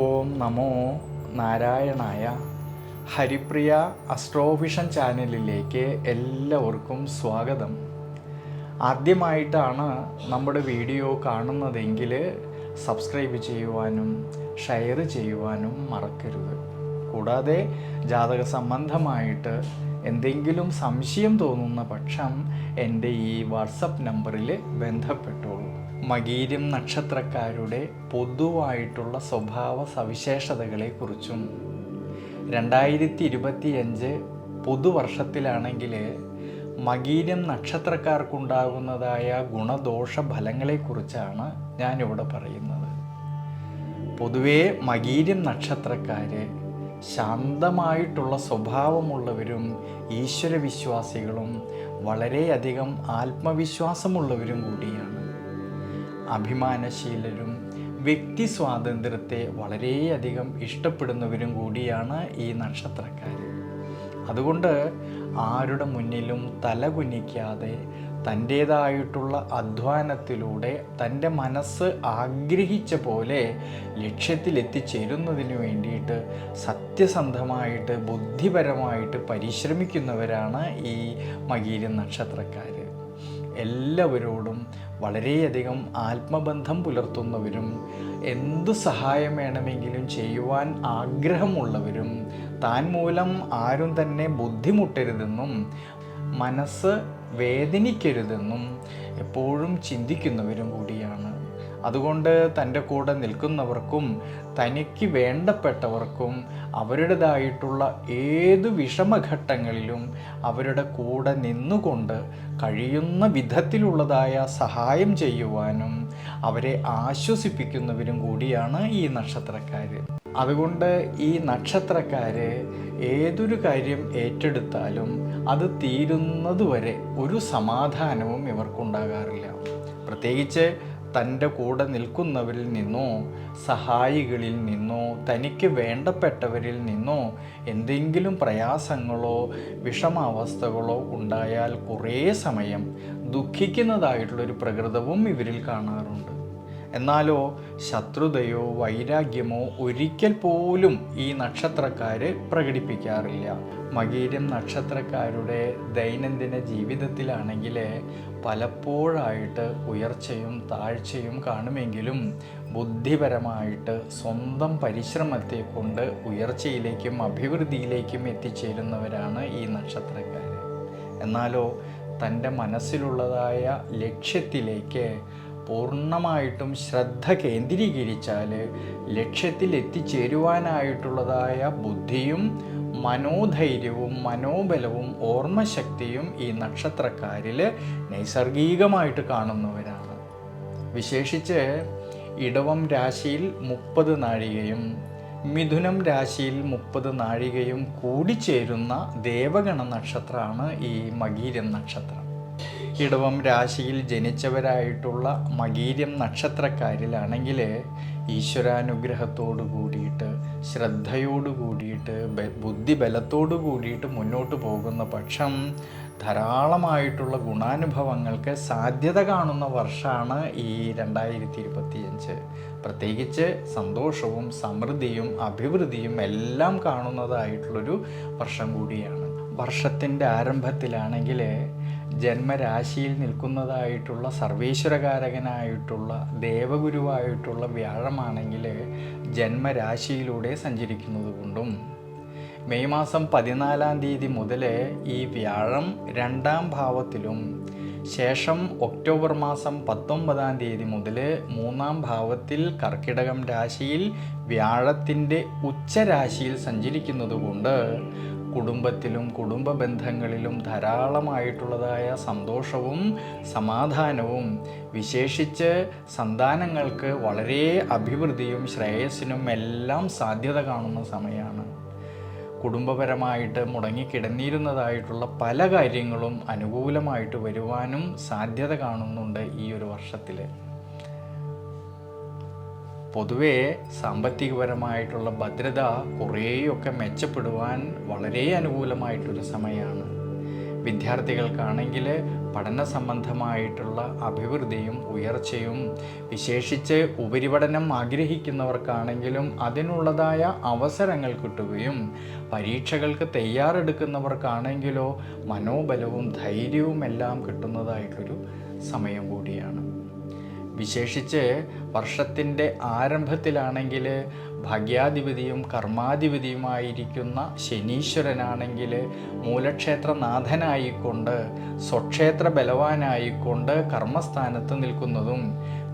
ഓം നമോ നാരായണായ ഹരിപ്രിയ അസ്ട്രോവിഷൻ ചാനലിലേക്ക് എല്ലാവർക്കും സ്വാഗതം. ആദ്യമായിട്ടാണ് നമ്മുടെ വീഡിയോ കാണുന്നതെങ്കിൽ സബ്സ്ക്രൈബ് ചെയ്യുവാനും ഷെയർ ചെയ്യുവാനും മറക്കരുത്. കൂടാതെ ജാതക സംബന്ധമായിട്ട് എന്തെങ്കിലും സംശയം തോന്നുന്ന പക്ഷം എന്റെ ഈ വാട്സപ്പ് നമ്പറിൽ ബന്ധപ്പെട്ടോളൂ. മകീരം നക്ഷത്രക്കാരുടെ പൊതുവായിട്ടുള്ള സ്വഭാവ സവിശേഷതകളെക്കുറിച്ചും രണ്ടായിരത്തി ഇരുപത്തിയഞ്ച് പുതുവർഷത്തിലാണെങ്കിൽ മകീരം നക്ഷത്രക്കാർക്കുണ്ടാകുന്നതായ ഗുണദോഷ ഫലങ്ങളെക്കുറിച്ചാണ് ഞാനിവിടെ പറയുന്നത്. പൊതുവേ മകീരം നക്ഷത്രക്കാർ ശാന്തമായിട്ടുള്ള സ്വഭാവമുള്ളവരും ഈശ്വരവിശ്വാസികളും വളരെയധികം ആത്മവിശ്വാസമുള്ളവരും കൂടിയാണ്. അഭിമാനശീലരും വ്യക്തി സ്വാതന്ത്ര്യത്തെ വളരെയധികം ഇഷ്ടപ്പെടുന്നവരും കൂടിയാണ് ഈ നക്ഷത്രക്കാർ. അതുകൊണ്ട് ആരുടെ മുന്നിലും തല കുനിക്കാതെ തന്റേതായിട്ടുള്ള അധ്വാനത്തിലൂടെ തന്റെ മനസ്സ് ആഗ്രഹിച്ച പോലെ ലക്ഷ്യത്തിലെത്തിച്ചേരുന്നതിന് വേണ്ടിയിട്ട് സത്യസന്ധമായിട്ട് ബുദ്ധിപരമായിട്ട് പരിശ്രമിക്കുന്നവരാണ് ഈ മകീരൻ നക്ഷത്രക്കാർ. എല്ലാവരോടും വളരെയധികം ആത്മബന്ധം പുലർത്തുന്നവരും എന്ത് സഹായം വേണമെങ്കിലും ചെയ്യുവാൻ ആഗ്രഹമുള്ളവരും താൻ മൂലം ആരും തന്നെ ബുദ്ധിമുട്ടരുതെന്നും മനസ്സ് വേദനിക്കരുതെന്നും എപ്പോഴും ചിന്തിക്കുന്നവരും കൂടിയാണ്. അതുകൊണ്ട് തന്റെ കൂടെ നിൽക്കുന്നവർക്കും തനിക്ക് വേണ്ടപ്പെട്ടവർക്കും അവരുടേതായിട്ടുള്ള ഏതു വിഷമഘട്ടങ്ങളിലും അവരുടെ കൂടെ നിന്നുകൊണ്ട് കഴിയുന്ന വിധത്തിലുള്ളതായ സഹായം ചെയ്യുവാനും അവരെ ആശ്വസിപ്പിക്കുന്നവരും കൂടിയാണ് ഈ നക്ഷത്രക്കാർ അതുകൊണ്ട് ഈ നക്ഷത്രക്കാർ ഏതൊരു കാര്യം ഏറ്റെടുത്താലും അത് തീരുന്നതുവരെ ഒരു സമാധാനവും ഇവർക്കുണ്ടാകാറില്ല. പ്രത്യേകിച്ച് തന്റെ കൂടെ നിൽക്കുന്നവരിൽ നിന്നോ സഹായികളിൽ നിന്നോ തനിക്ക് വേണ്ടപ്പെട്ടവരിൽ നിന്നോ എന്തെങ്കിലും പ്രയാസങ്ങളോ വിഷമാവസ്ഥകളോ ഉണ്ടായാൽ കുറേ സമയം ദുഃഖിക്കുന്നതായിട്ടുള്ളൊരു പ്രകൃതവും ഇവരിൽ കാണാറുണ്ട്. എന്നാലോ ശത്രുതയോ വൈരാഗ്യമോ ഒരിക്കൽ പോലും ഈ നക്ഷത്രക്കാർ പ്രകടിപ്പിക്കാറില്ല. മകീരം നക്ഷത്രക്കാരുടെ ദൈനംദിന ജീവിതത്തിലാണെങ്കിൽ പലപ്പോഴായിട്ട് ഉയർച്ചയും താഴ്ചയും കാണുമെങ്കിലും ബുദ്ധിപരമായിട്ട് സ്വന്തം പരിശ്രമത്തെ കൊണ്ട് ഉയർച്ചയിലേക്കും അഭിവൃദ്ധിയിലേക്കും എത്തിച്ചേരുന്നവരാണ് ഈ നക്ഷത്രക്കാർ എന്നാലോ തന്റെ മനസ്സിലുള്ളതായ ലക്ഷ്യത്തിലേക്ക് പൂർണമായിട്ടും ശ്രദ്ധ കേന്ദ്രീകരിച്ചാൽ ലക്ഷ്യത്തിൽ എത്തിച്ചേരുവാനായിട്ടുള്ളതായ ബുദ്ധിയും മനോധൈര്യവും മനോബലവും ഓർമ്മശക്തിയും ഈ നക്ഷത്രക്കാരിൽ നൈസർഗികമായിട്ട് കാണുന്നവരാണ്. വിശേഷിച്ച് ഇടവം രാശിയിൽ മുപ്പത് നാഴികയും മിഥുനം രാശിയിൽ മുപ്പത് നാഴികയും കൂടിച്ചേരുന്ന ദേവഗണ നക്ഷത്രമാണ് ഈ മകീരൻ നക്ഷത്രം. ഇടവം രാശിയിൽ ജനിച്ചവരായിട്ടുള്ള മകീര്യം നക്ഷത്രക്കാരിലാണെങ്കിൽ ഈശ്വരാനുഗ്രഹത്തോടു കൂടിയിട്ട് ശ്രദ്ധയോടു കൂടിയിട്ട് ബുദ്ധിബലത്തോടു കൂടിയിട്ട് മുന്നോട്ട് പോകുന്ന പക്ഷം ധാരാളമായിട്ടുള്ള ഗുണാനുഭവങ്ങൾക്ക് സാധ്യത കാണുന്ന വർഷമാണ് ഈ രണ്ടായിരത്തി ഇരുപത്തിയഞ്ച് പ്രത്യേകിച്ച് സന്തോഷവും സമൃദ്ധിയും അഭിവൃദ്ധിയും എല്ലാം കാണുന്നതായിട്ടുള്ളൊരു വർഷം കൂടിയാണ്. വർഷത്തിന്റെ ആരംഭത്തിലാണെങ്കിൽ ജന്മരാശിയിൽ നിൽക്കുന്നതായിട്ടുള്ള സർവേശ്വരകാരകനായിട്ടുള്ള ദേവഗുരുവായിട്ടുള്ള വ്യാഴമാണെങ്കിൽ ജന്മരാശിയിലൂടെ സഞ്ചരിക്കുന്നത് കൊണ്ടും മെയ് മാസം പതിനാലാം തീയതി മുതൽ ഈ വ്യാഴം രണ്ടാം ഭാവത്തിലും ശേഷം ഒക്ടോബർ മാസം പത്തൊമ്പതാം തീയതി മുതൽ മൂന്നാം ഭാവത്തിൽ കർക്കിടകം രാശിയിൽ വ്യാഴത്തിന്റെ ഉച്ചരാശിയിൽ സഞ്ചരിക്കുന്നത് കൊണ്ട് കുടുംബത്തിലും കുടുംബ ബന്ധങ്ങളിലും ധാരാളമായിട്ടുള്ളതായ സന്തോഷവും സമാധാനവും വിശേഷിച്ച് സന്താനങ്ങൾക്ക് വളരെ അഭിവൃദ്ധിയും ശ്രേയസ്സിനും എല്ലാം സാധ്യത കാണുന്ന സമയമാണ് കുടുംബപരമായിട്ട് മുടങ്ങിക്കിടന്നിരുന്നതായിട്ടുള്ള പല കാര്യങ്ങളും അനുകൂലമായിട്ട് വരുവാനും സാധ്യത കാണുന്നുണ്ട് ഈ ഒരു വർഷത്തിൽ പൊതുവേ സാമ്പത്തികപരമായിട്ടുള്ള ഭദ്രത കുറേയൊക്കെ മെച്ചപ്പെടുവാൻ വളരെ അനുകൂലമായിട്ടൊരു സമയമാണ് വിദ്യാർത്ഥികൾക്കാണെങ്കിൽ പഠന സംബന്ധമായിട്ടുള്ള അഭിവൃദ്ധിയും ഉയർച്ചയും വിശേഷിച്ച് ഉപരിപഠനം ആഗ്രഹിക്കുന്നവർക്കാണെങ്കിലും അതിനുള്ളതായ അവസരങ്ങൾ കിട്ടുകയും പരീക്ഷകൾക്ക് തയ്യാറെടുക്കുന്നവർക്കാണെങ്കിലോ മനോബലവും ധൈര്യവും എല്ലാം കിട്ടുന്നതായിട്ടൊരു സമയം കൂടിയാണ്. വിശേഷിച്ച് വർഷത്തിന്റെ ആരംഭത്തിലാണെങ്കിൽ ഭാഗ്യാധിപതിയും കർമാധിപതിയുമായിരിക്കുന്ന ശനീശ്വരനാണെങ്കിൽ മൂലക്ഷേത്രനാഥനായിക്കൊണ്ട് സ്വക്ഷേത്ര ബലവാനായിക്കൊണ്ട് കർമ്മസ്ഥാനത്ത് നിൽക്കുന്നതും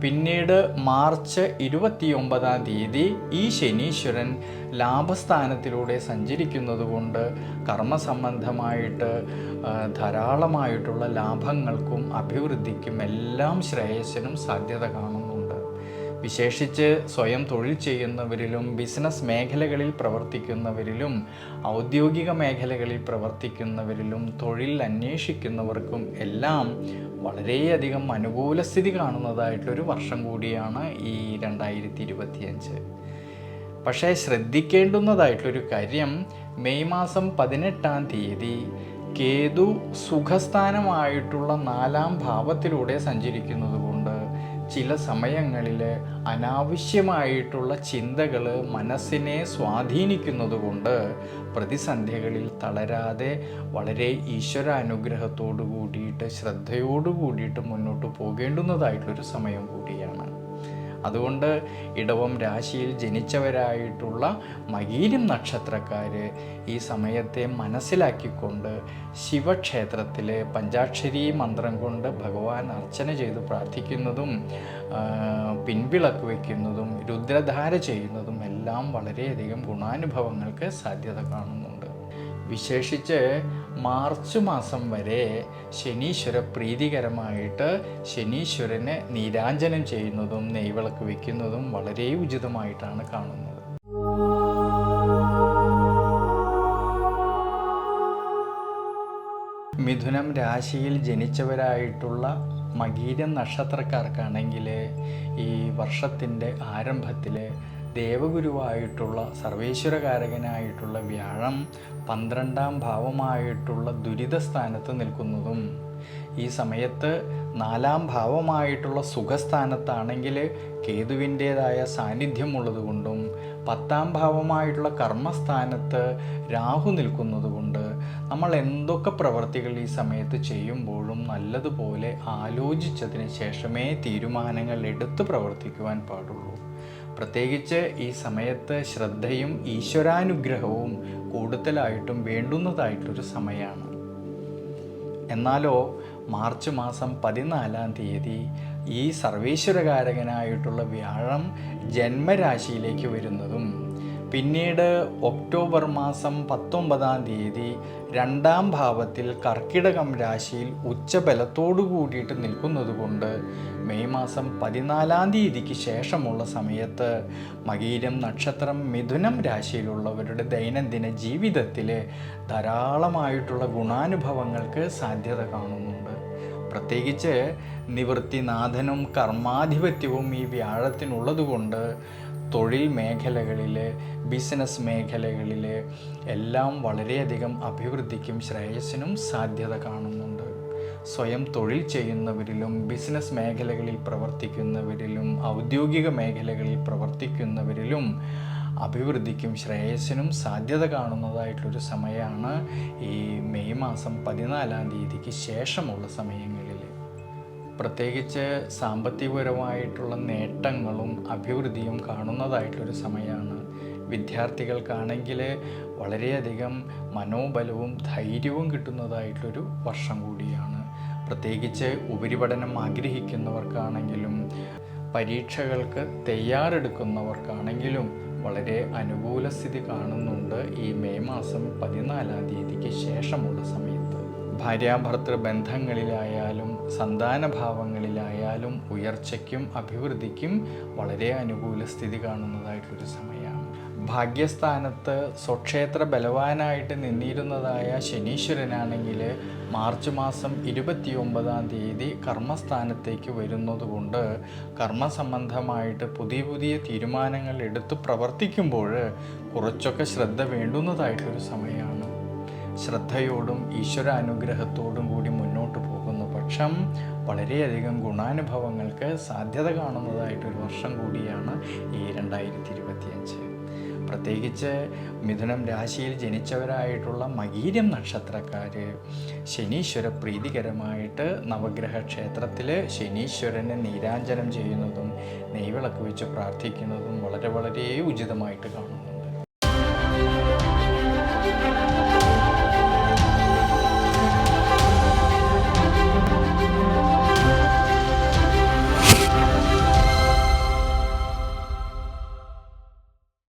പിന്നീട് മാർച്ച് ഇരുപത്തിയൊമ്പതാം തീയതി ഈ ശനീശ്വരൻ ലാഭസ്ഥാനത്തിലൂടെ സഞ്ചരിക്കുന്നത് കൊണ്ട് കർമ്മസംബന്ധമായിട്ട് ധാരാളമായിട്ടുള്ള ലാഭങ്ങൾക്കും അഭിവൃദ്ധിക്കും എല്ലാം ശ്രേയസ്സിനും സാധ്യത കാണുന്നുണ്ട് വിശേഷിച്ച് സ്വയം തൊഴിൽ ചെയ്യുന്നവരിലും ബിസിനസ് മേഖലകളിൽ പ്രവർത്തിക്കുന്നവരിലും ഔദ്യോഗിക മേഖലകളിൽ പ്രവർത്തിക്കുന്നവരിലും തൊഴിൽ അന്വേഷിക്കുന്നവർക്കും എല്ലാം വളരെയധികം അനുകൂല സ്ഥിതി കാണുന്നതായിട്ടൊരു വർഷം കൂടിയാണ് ഈ രണ്ടായിരത്തി ഇരുപത്തിയഞ്ച് പക്ഷേ ശ്രദ്ധിക്കേണ്ടുന്നതായിട്ടൊരു കാര്യം മെയ് മാസം പതിനെട്ടാം തീയതി കേതു സുഖസ്ഥാനമായിട്ടുള്ള നാലാം ഭാവത്തിലൂടെ സഞ്ചരിക്കുന്നത് കൊണ്ട് ചില സമയങ്ങളിൽ അനാവശ്യമായിട്ടുള്ള ചിന്തകൾ മനസ്സിനെ സ്വാധീനിക്കുന്നതുകൊണ്ട് പ്രതിസന്ധികളിൽ തളരാതെ വളരെ ഈശ്വര ഈശ്വരാനുഗ്രഹത്തോടു കൂടിയിട്ട് ശ്രദ്ധയോടു കൂടിയിട്ട് മുന്നോട്ട് പോകേണ്ടുന്നതായിട്ടൊരു സമയം കൂടിയാണ്. അതുകൊണ്ട് ഇടവം രാശിയിൽ ജനിച്ചവരായിട്ടുള്ള മകീരം നക്ഷത്രക്കാർ ഈ സമയത്തെ മനസ്സിലാക്കിക്കൊണ്ട് ശിവക്ഷേത്രത്തിൽ പഞ്ചാക്ഷരി മന്ത്രം കൊണ്ട് ഭഗവാൻ അർച്ചന ചെയ്ത് പ്രാർത്ഥിക്കുന്നതും പിൻവിളക്ക് വയ്ക്കുന്നതും രുദ്രധാര ചെയ്യുന്നതും എല്ലാം വളരെയധികം ഗുണാനുഭവങ്ങൾക്ക് സാധ്യത കാണുന്നുണ്ട് വിശേഷിച്ച് മാർച്ച് മാസം വരെ ശനീശ്വര പ്രീതികരമായിട്ട് ശനീശ്വരനെ നീരാഞ്ജനം ചെയ്യുന്നതും നെയ്വിളക്ക് വയ്ക്കുന്നതും വളരെ ഉചിതമായിട്ടാണ് കാണുന്നത്. മിഥുനം രാശിയിൽ ജനിച്ചവരായിട്ടുള്ള മകീരം നക്ഷത്രക്കാർക്കാണെങ്കിൽ ഈ വർഷത്തിന്റെ ആരംഭത്തിൽ ദേവഗുരുവായിട്ടുള്ള സർവേശ്വരകാരകനായിട്ടുള്ള വ്യാഴം പന്ത്രണ്ടാം ഭാവമായിട്ടുള്ള ദുരിതസ്ഥാനത്ത് നിൽക്കുന്നതും ഈ സമയത്ത് നാലാം ഭാവമായിട്ടുള്ള സുഖസ്ഥാനത്താണെങ്കിൽ കേതുവിന്റേതായ സാന്നിധ്യമുള്ളതുകൊണ്ടും പത്താം ഭാവമായിട്ടുള്ള കർമ്മസ്ഥാനത്ത് രാഹു നിൽക്കുന്നതുകൊണ്ട് നമ്മൾ എന്തൊക്കെ പ്രവർത്തികൾ ഈ സമയത്ത് ചെയ്യുമ്പോഴും നല്ലതുപോലെ ആലോചിച്ചതിന് ശേഷമേ തീരുമാനങ്ങൾ എടുത്ത് പ്രവർത്തിക്കുവാൻ പാടുള്ളൂ. പ്രത്യേകിച്ച് ഈ സമയത്ത് ശ്രദ്ധയും ഈശ്വരാനുഗ്രഹവും കൂടുതലായിട്ടും വേണ്ടുന്നതായിട്ടൊരു സമയമാണ് എന്നാലോ മാർച്ച് മാസം പതിനാലാം തീയതി ഈ സർവേശ്വരകാരകനായിട്ടുള്ള വ്യാഴം ജന്മരാശിയിലേക്ക് വരുന്നതും പിന്നീട് ഒക്ടോബർ മാസം പത്തൊമ്പതാം തീയതി രണ്ടാം ഭാവത്തിൽ കർക്കിടകം രാശിയിൽ ഉച്ചബലത്തോടു കൂടിയിട്ട് നിൽക്കുന്നത് കൊണ്ട് മെയ് മാസം പതിനാലാം തീയതിക്ക് ശേഷമുള്ള സമയത്ത് മകീരം നക്ഷത്രം മിഥുനം രാശിയിലുള്ളവരുടെ ദൈനംദിന ജീവിതത്തിൽ ധാരാളമായിട്ടുള്ള ഗുണാനുഭവങ്ങൾക്ക് സാധ്യത കാണുന്നുണ്ട്. പ്രത്യേകിച്ച് നിവൃത്തിനാഥനും കർമാധിപത്യവും ഈ വ്യാഴത്തിനുള്ളതുകൊണ്ട് തൊഴിൽ മേഖലകളിൽ ബിസിനസ് മേഖലകളിൽ എല്ലാം വളരെയധികം അഭിവൃദ്ധിക്കും ശ്രേയസ്സിനും സാധ്യത കാണുന്നുണ്ട്. സ്വയം തൊഴിൽ ചെയ്യുന്നവരിലും ബിസിനസ് മേഖലകളിൽ പ്രവർത്തിക്കുന്നവരിലും ഔദ്യോഗിക മേഖലകളിൽ പ്രവർത്തിക്കുന്നവരിലും അഭിവൃദ്ധിക്കും ശ്രേയസ്സിനും സാധ്യത കാണുന്നതായിട്ടൊരു സമയമാണ് ഈ മെയ് മാസം പതിനാലാം തീയതിക്ക് ശേഷമുള്ള സമയങ്ങളിൽ പ്രത്യേകിച്ച് സാമ്പത്തികപരമായിട്ടുള്ള നേട്ടങ്ങളും അഭിവൃദ്ധിയും കാണുന്നതായിട്ടൊരു സമയമാണ്. വിദ്യാർത്ഥികൾക്കാണെങ്കിൽ വളരെയധികം മനോബലവും ധൈര്യവും കിട്ടുന്നതായിട്ടൊരു വർഷം കൂടിയാണ്. പ്രത്യേകിച്ച് ഉപരിപഠനം ആഗ്രഹിക്കുന്നവർക്കാണെങ്കിലും പരീക്ഷകൾക്ക് തയ്യാറെടുക്കുന്നവർക്കാണെങ്കിലും വളരെ അനുകൂല സ്ഥിതി കാണുന്നുണ്ട് ഈ മെയ് മാസം പതിനാലാം തീയതിക്ക് ശേഷമുള്ള സമയത്ത്. ഭാര്യാഭർത്തൃ ബന്ധങ്ങളിലായാലും സന്താനഭാവങ്ങളിലായാലും ഉയർച്ചയ്ക്കും അഭിവൃദ്ധിക്കും വളരെ അനുകൂല സ്ഥിതി കാണുന്നതായിട്ടൊരു സമയമാണ് ഭാഗ്യസ്ഥാനത്ത് സ്വക്ഷേത്ര ബലവാനായിട്ട് നിന്നിരുന്നതായ ശനീശ്വരനാണെങ്കിൽ മാർച്ച് മാസം ഇരുപത്തി ഒമ്പതാം തീയതി കർമ്മസ്ഥാനത്തേക്ക് വരുന്നതുകൊണ്ട് കർമ്മസംബന്ധമായിട്ട് പുതിയ പുതിയ തീരുമാനങ്ങൾ എടുത്ത് പ്രവർത്തിക്കുമ്പോൾ കുറച്ചൊക്കെ ശ്രദ്ധ വേണ്ടുന്നതായിട്ടൊരു സമയമാണ് ശ്രദ്ധയോടും ഈശ്വര അനുഗ്രഹത്തോടും കൂടി മുന്നോട്ട് പോകുന്ന പക്ഷം വളരെയധികം ഗുണാനുഭവങ്ങൾക്ക് സാധ്യത കാണുന്നതായിട്ടൊരു വർഷം കൂടിയാണ് ഈ രണ്ടായിരത്തി ഇരുപത്തിയഞ്ച് പ്രത്യേകിച്ച് മിഥുനം രാശിയിൽ ജനിച്ചവരായിട്ടുള്ള മകീരം നക്ഷത്രക്കാർ ശനീശ്വര പ്രീതികരമായിട്ട് നവഗ്രഹ ക്ഷേത്രത്തിൽ ശനീശ്വരനെ നീരാഞ്ജനം ചെയ്യുന്നതും നെയ്വിളക്ക് വെച്ച് പ്രാർത്ഥിക്കുന്നതും വളരെ വളരെ ഉചിതമായിട്ട് കാണും